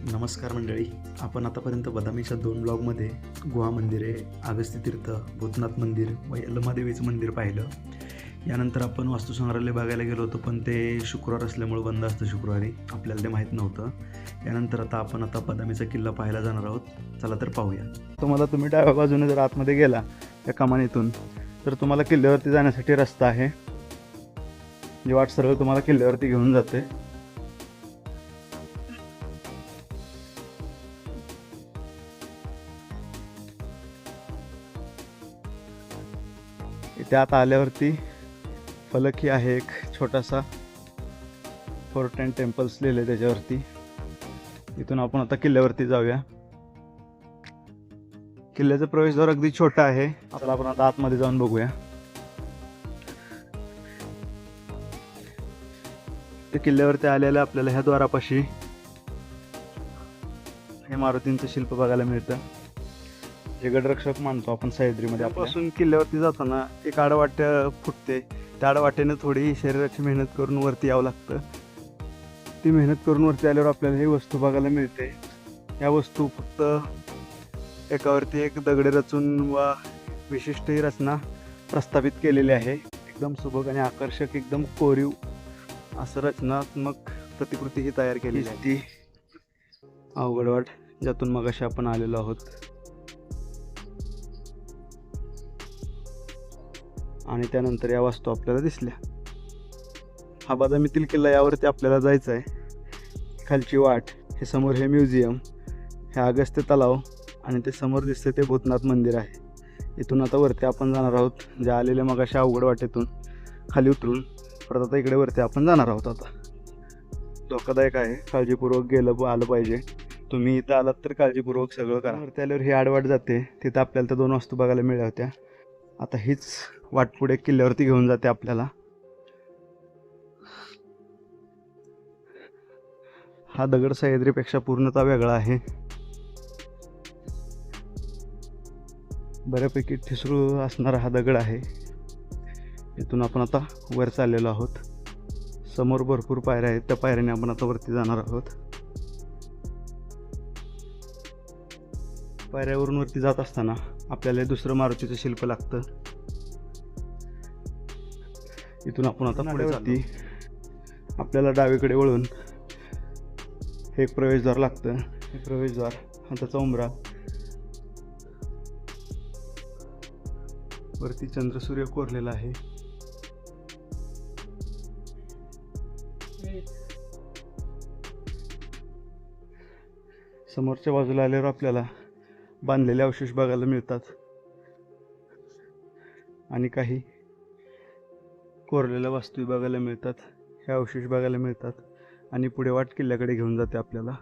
नमस्कार मंडळी. आपण आतापर्यंत बदामीच्या दोन ब्लॉगमध्ये गुहा मंदिरे अगस्त्य तीर्थ भूतनाथ मंदिर व यल्लमादेवीचं मंदिर पाहिलं. यानंतर आपण वास्तुसंग्रहालय बघायला गेलो होतो पण ते शुक्रवार असल्यामुळं बंद असतं शुक्रवारी. आपल्याला ते माहीत नव्हतं. यानंतर आता आपण आता बदामीचा किल्ला पाहायला जाणार आहोत. चला तर पाहूया. तुम्हाला तुम्ही डाव्या बाजूने जर आतमध्ये गेला या कमानीतून तर तुम्हाला किल्ल्यावरती जाण्यासाठी रस्ता आहे. जी वाट सरळ तुम्हाला किल्ल्यावरती घेऊन जाते. त्यात आल्यावरती फलकी आहे एक छोटासा. फोर्ट अँड टेम्पल्स लिहिले त्याच्यावरती. इथून आपण आता किल्ल्यावरती जाऊया. किल्ल्याचा प्रवेशद्वार अगदी छोटा आहे. आता आपण आता आतमध्ये जाऊन बघूया. त्या किल्ल्यावरती आलेल्या आपल्याला ह्या द्वारापाशी हे मारुतींचं शिल्प बघायला मिळतं. जे गडरक्षक मानतो आपण सह्याद्रीमध्ये पासून किल्ल्यावरती जाताना एक आडवाट फुटते. त्या आडवाट्यानं थोडी शरीराची मेहनत करून वरती यावं लागतं. ती मेहनत करून वरती आल्यावर आपल्याला ही वस्तू बघायला मिळते. या वस्तू फक्त एकावरती एक दगडे रचून व विशिष्ट ही रचना प्रस्थापित केलेली आहे. एकदम सुबक आणि आकर्षक एकदम कोरीव असं रचनात्मक प्रतिकृती ही तयार केलेली आहे. ती अवघड वाट ज्यातून मगाशी आपण आलेलो आहोत. आणि त्यानंतर या वास्तू आपल्याला दिसल्या. हा बदामीतील किल्ला यावरती आपल्याला जायचं आहे. खालची वाट हे समोर हे म्युझियम हे अगस्त्य तलाव आणि ते समोर दिसते ते भूतनाथ मंदिर आहे. इथून आता वरती आपण जाणार आहोत जे आलेल्या अशा अवघड वाटेतून. खाली उतरून परत आता इकडे वरती आपण जाणार आहोत आता. धोकादायक आहे काळजीपूर्वक गेलं आलं पाहिजे. तुम्ही इथं आलात तर काळजीपूर्वक सगळं करा. वरती आल्यावर ही आडवाट जाते. तिथं आपल्याला त्या दोन वस्तू बघायला मिळाल्या होत्या. आता हीच वाट पुढे किल्ल्यावरती घेऊन जाते आपल्याला. हा दगड सह्याद्रीपेक्षा पूर्णतः वेगळा आहे. बऱ्यापैकी ठिसरू असणारा हा दगड आहे. इथून आपण आता वर चाललेलो आहोत. समोर भरपूर पायऱ्या आहेत. त्या पायऱ्याने आपण आता वरती जाणार आहोत. पायऱ्यावरून वरती जात असताना आपल्याला दुसरं मारुतीचं शिल्प लागतं. इथून आपण आता पुढे वरती आपल्याला डावीकडे वळून हे एक प्रवेशद्वार लागतं. हे प्रवेशद्वार. हा त्याचा उंबरा. वरती चंद्रसूर्य कोरलेला आहे. समोरच्या बाजूला आल्यावर आपल्याला बांधलेले अवशेष बघायला मिळतात. आणि काही कोरलेल्या वास्तू बघायला मिळतात. हे अवशेष बघायला मिळतात. आणि पुढे वाट किल्ल्याकडे घेऊन जाते आपल्याला.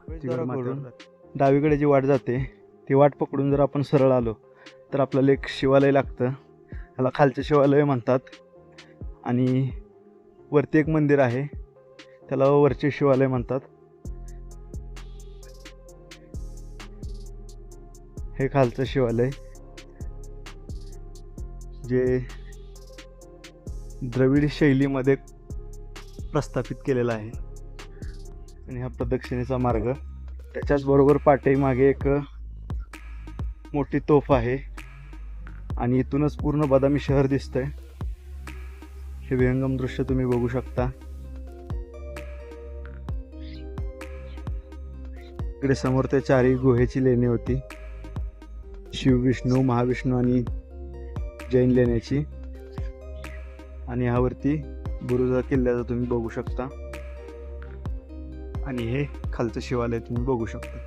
डावीकडे जी वाट जाते ती वाट पकडून जर आपण सरळ आलो तर आपल्याला एक शिवालय लागतं. ह्याला खालचे शिवालय म्हणतात. आणि वरती एक मंदिर आहे. त्याला वरचे शिवालय म्हणतात. हे खालचं शिवालय. जे द्रविड शैलीमध्ये प्रस्थापित केलेला आहे. आणि हा प्रदक्षिणेचा मार्ग. त्याच्याचबरोबर पाठीमागे एक मोठी तोफ आहे. आणि इथूनच पूर्ण बदामी शहर दिसतंय. हे विहंगम दृश्य तुम्ही बघू शकता. इकडे समोर त्या चारी गुहेची लेणी होती. शिवविष्णू महाविष्णू आणि जैन लेण्याची. आणि ह्यावरती बुरुजा किल्ल्याचा तुम्ही बघू शकता. आणि हे खालचं शिवालय तुम्ही बघू शकता.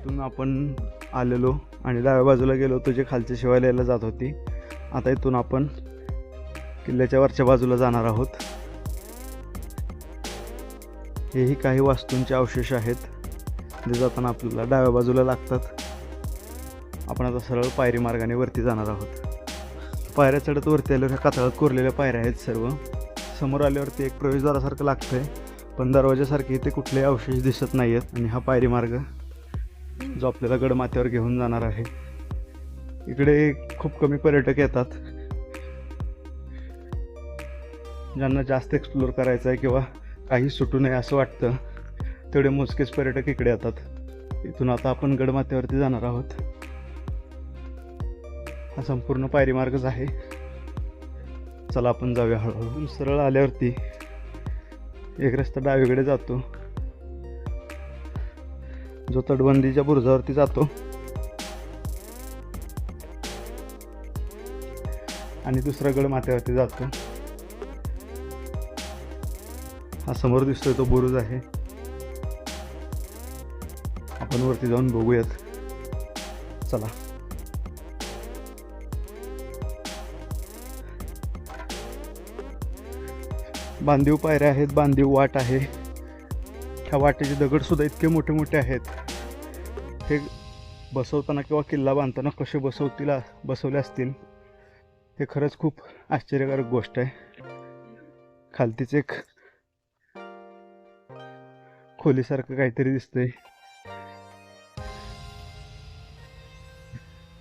इथून आपण आलेलो आणि डाव्या बाजूला गेलो होतो जे खालच्या शिवालयाला जात होती. आता इथून आपण किल्ल्याच्या वरच्या बाजूला जाणार आहोत. हेही काही वास्तूंचे अवशेष आहेत. जे जाताना आपल्याला डाव्या बाजूला लागतात. आपण आता सरळ पायरी मार्गाने वरती जाणार आहोत. पायऱ्या चढत वरती आल्यावर ह्या कातळात कोरलेल्या पायऱ्या आहेत सर्व. समोर आल्यावरती एक प्रवेशद्वारासारखं लागतं आहे पण दरवाजासारखे इथे कुठलेही अवशेष दिसत नाही आहेत आणि हा पायरी मार्ग जो आपल्याला गडमाथ्यावर घेऊन जाणार आहे. इकडे खूप कमी पर्यटक येतात. ज्यांना जास्त एक्सप्लोअर करायचं आहे किंवा काही सुटू नये असं वाटतं तेवढे मोजकेच पर्यटक इकडे येतात. इथून आता आपण गडमाथ्यावरती जाणार आहोत. हा संपूर्ण पायरीमार्गच आहे. चला आपण जाऊया हळूहळू. सरळ आल्यावरती एक रस्ता डावीकडे जातो. जो तटबंदीच्या बुरुजावरती जातो. आणि दुसरा गड माथ्यावरती जातो. हा समोर दिसतोय तो बुरुज आहे. आपण वरती जाऊन बघूयात. चला. बांधीव पायऱ्या आहेत बांधीव वाट आहे. ह्या वाटेचे दगडसुद्धा इतके मोठे मोठे आहेत. हे बसवताना किंवा किल्ला बांधताना कसे बसवतील बसवले असतील हे खरंच खूप आश्चर्यकारक गोष्ट आहे. खालतीच एक खोलीसारखं काहीतरी दिसतंय.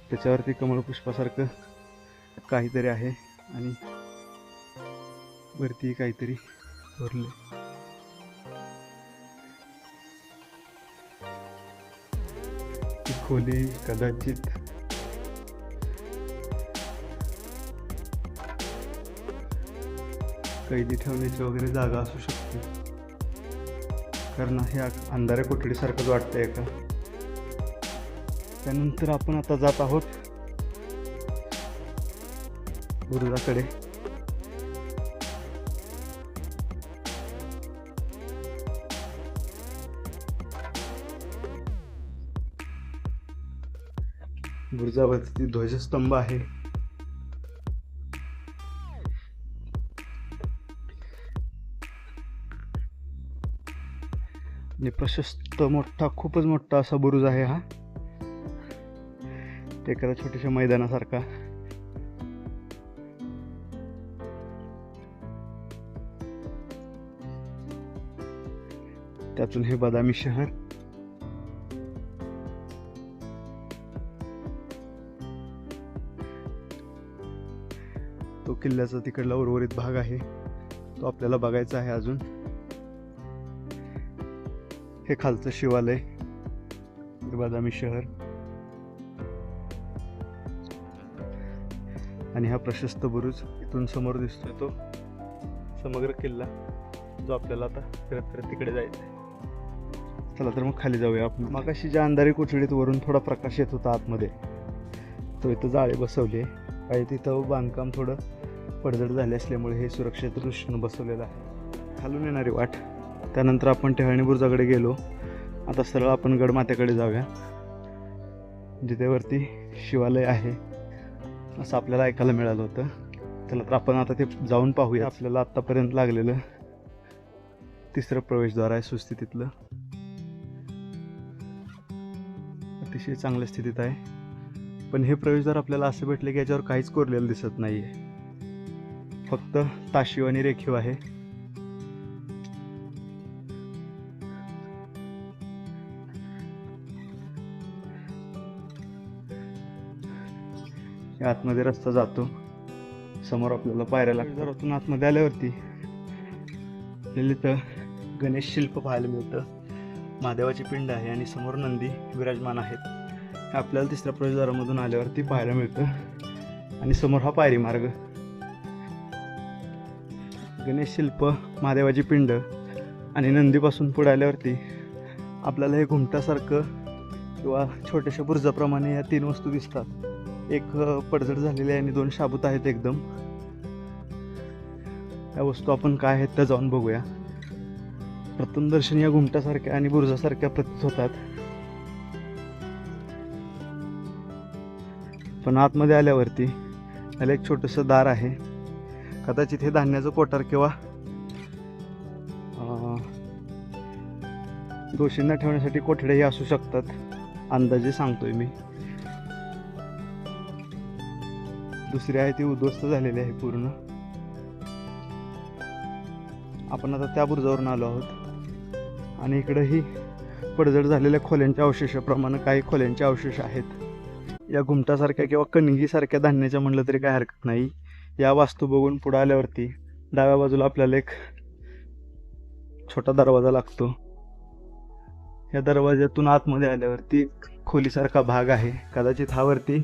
त्याच्यावरती कमळपुष्पासारखं काहीतरी आहे आणि वरती काहीतरी भरले. खोली कदाचित कैदी ठेवण्याची वगैरे जागा असू शकते. कारण हे आ- अंधाऱ्या कोठडीसारखंच वाटतंय का? त्यानंतर आपण आता जात आहोत बुरुजाकडे बुरुजावरती ध्वजस्तंभ आहे. आणि प्रशस्त मोठा खूपच मोठा असा बुरुज आहे हा. एखाद्या छोट्याशा मैदानासारखा. त्यातून हे बदामी शहर तो किल्ल्याचा तिकडला उर्वरित भाग आहे. तो आपल्याला बघायचा आहे अजून. हे खालचं शिवालय. हे बदामी शहर. आणि हा प्रशस्त बुरुज इथून समोर दिसतोय तो. समग्र किल्ला जो आपल्याला आता फिरत फिरत तिकडे जायचा आहे चला तर मग खाली जाऊया आपण. मग अशी ज्या अंधारी कोठडीत वरून थोडा प्रकाश येत होता आतमध्ये तो इथं जाळे बसवले काही तिथं बांधकाम थोडं पडझड झाले असल्यामुळे हे सुरक्षित दृष्टीनं बसवलेलं आहे. खालून येणारी वाट. त्यानंतर आपण टेहाणीबुर्जाकडे गेलो. आता सरळ आपण गडमाथ्याकडे जाऊया. जिथे वरती शिवालय आहे. असं आपल्याला ऐकायला मिळालं होतं. त्याला तर आपण आता ते जाऊन पाहूया आपल्याला आत्तापर्यंत लागलेलं तिसरं प्रवेशद्वार आहे सुस्थितीतलं. अतिशय चांगल्या स्थितीत आहे. पण हे प्रवेशद्वार आपल्याला असं भेटले की याच्यावर काहीच कोरलेलं दिसत नाही आहे फक्त ताशीव आणि रेखीव आहे. या आतमध्ये रस्ता जातो. समोर आपल्याला पायऱ्या लागतात आतमध्ये आल्यावरती आपल्याला इथं गणेश शिल्प पाहायला मिळतं. महादेवाची पिंड आहे आणि समोर नंदी विराजमान आहेत. हे आपल्याला तिसऱ्या प्रवेशद्वारामधून आल्यावरती पाहायला मिळतं. आणि समोर हा पायरी मार्ग. गणेश शिल्प महादेवाची पिंड आणि नंदीपासून पुढे आल्यावरती आपल्याला हे घुमटासारखं किंवा छोट्याशा बुर्जाप्रमाणे या तीन वस्तू दिसतात. एक पडझड झालेली आहे आणि दोन शाबूत आहेत एकदम. या वस्तू आपण काय आहेत त्या जाऊन बघूया. प्रथमदर्शन या घुमटासारख्या आणि बुर्जासारख्या प्रतीत होतात. पण आतमध्ये आल्यावरती त्याला एक छोटंसं दार आहे. कदाचित हे धान्याचं कोठार किंवा दोषींना ठेवण्यासाठी कोठडेही असू शकतात अंदाजे सांगतोय मी. दुसरी आहे ती उद्ध्वस्त झालेली आहे पूर्ण. आपण आता त्या बुरजावरून आलो आहोत. आणि इकडंही पडझड झालेल्या खोल्यांच्या अवशेषाप्रमाणे काही खोल्यांचे अवशेष आहेत. या घुमटासारख्या किंवा कणगीसारख्या धान्याच्या म्हणलं तरी काय हरकत नाही. या वास्तू बघून पुढं आल्यावरती डाव्या बाजूला आपल्याला एक छोटा दरवाजा लागतो. या दरवाज्यातून आतमध्ये आल्यावरती खोलीसारखा भाग आहे. कदाचित हा वरती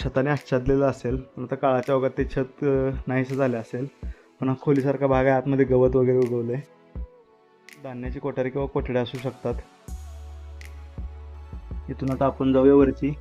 छताने आच्छादलेला असेल. पण आता काळाच्या ओघात ते छत नाहीसं झालं असेल. पण हा खोलीसारखा भाग आहे. आतमध्ये गवत वगैरे उगवलं आहे धान्याची कोठारी किंवा कोठड्या असू शकतात. इथून आता आपण जाऊया वरती.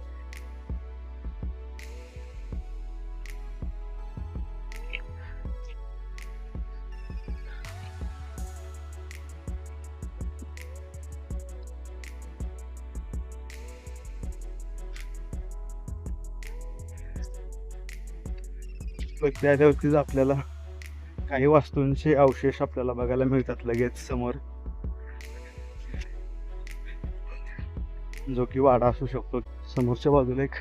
वरती आल्यावरतीच आपल्याला काही वास्तूंचे अवशेष आपल्याला बघायला मिळतात लगेच समोर. जो की वाडा असू शकतो. समोरच्या बाजूला एक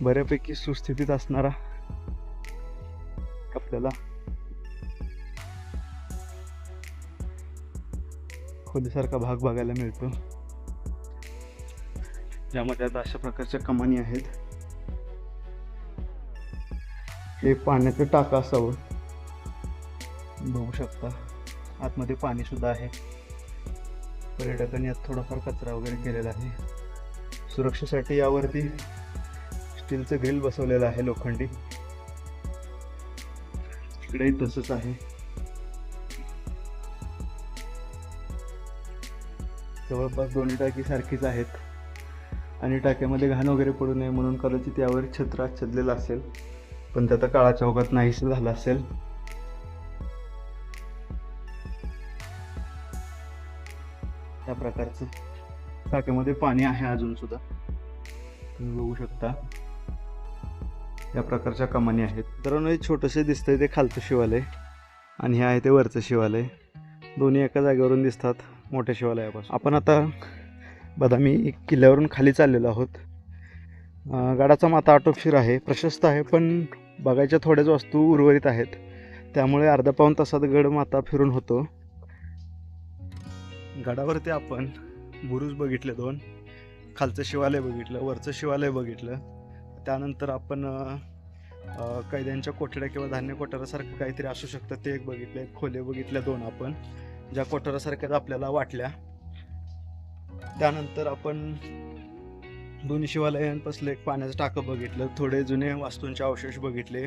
बऱ्यापैकी सुस्थितीत असणारा आपल्याला खोलीसारखा भाग बघायला मिळतो. ज्यामध्ये आता अशा प्रकारच्या कमानी आहेत. हे पाण्याचं टाका असावं. बघू शकता. आतमध्ये पाणी सुद्धा आहे. पर्यटकांनी यात थोडाफार कचरा वगैरे केलेला आहे. सुरक्षेसाठी यावरती स्टीलचं ग्रिल बसवलेलं आहे लोखंडी. इकडेही तसंच आहे. जवळपास दोन्ही टाकी सारखीच आहेत. आणि टाक्यामध्ये घाण वगैरे पडू नये म्हणून कदाचित यावर छत्र आच्छादलेलं असेल. पण ते आता काळाच्या ओघात नाहीसं झालं असेल. त्या प्रकारचं. टाक्यामध्ये पाणी आहे अजून सुद्धा. तुम्ही बघू शकता. या प्रकारच्या कमानी आहेत. मित्रांनो हे छोटंसे दिसतंय ते खालचं शिवालय आणि हे आहे ते वरचं शिवालय. दोन्ही एका जागेवरून दिसतात मोठ्या शिवालयापासून. आपण आता बदामी किल्ल्यावरून खाली चाललेलो आहोत. गडाचा माता आटोपशीर आहे प्रशस्त आहे पण बघायच्या थोड्याच वस्तू उर्वरित आहेत. त्यामुळे अर्धा पाऊण तासात गड माता फिरून होतो. गडावरती आपण बुरुज बघितले दोन. खालचं शिवालय बघितलं वरचं शिवालय बघितलं. त्यानंतर आपण कैद्यांच्या कोठड्या किंवा धान्य कोठारासारखं काहीतरी असू शकतं ते एक बघितलं एक खोले बघितल्या दोन आपण ज्या कोठारासारख्याच आपल्याला वाटल्या. त्यानंतर आपण दोन्ही शिवालयांपासलं एक पाण्याचं टाकं बघितलं. थोडे जुने वास्तूंचे अवशेष बघितले.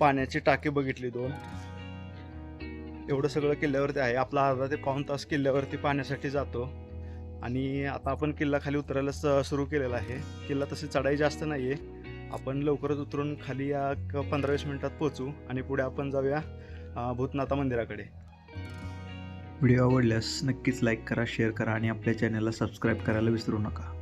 पाण्याची टाके बघितली दोन. एवढं सगळं किल्ल्यावरती आहे. आपला अर्धा ते पाऊण तास किल्ल्यावरती पाण्यासाठी जातो. आणि आता आपण किल्ला खाली उतरायला स सुरू केलेला आहे. किल्ला तशी चढाई जास्त नाही आहे आपण लवकरच उतरून खाली या पंधरा वीस मिनिटात पोचू आणि पुढे आपण जाऊया भूतनाथा मंदिराकडे. व्हिडिओ आवडल्यास नक्कीच लाईक करा शेअर करा आणि आपल्या चॅनलला सबस्क्राईब करायला विसरू नका.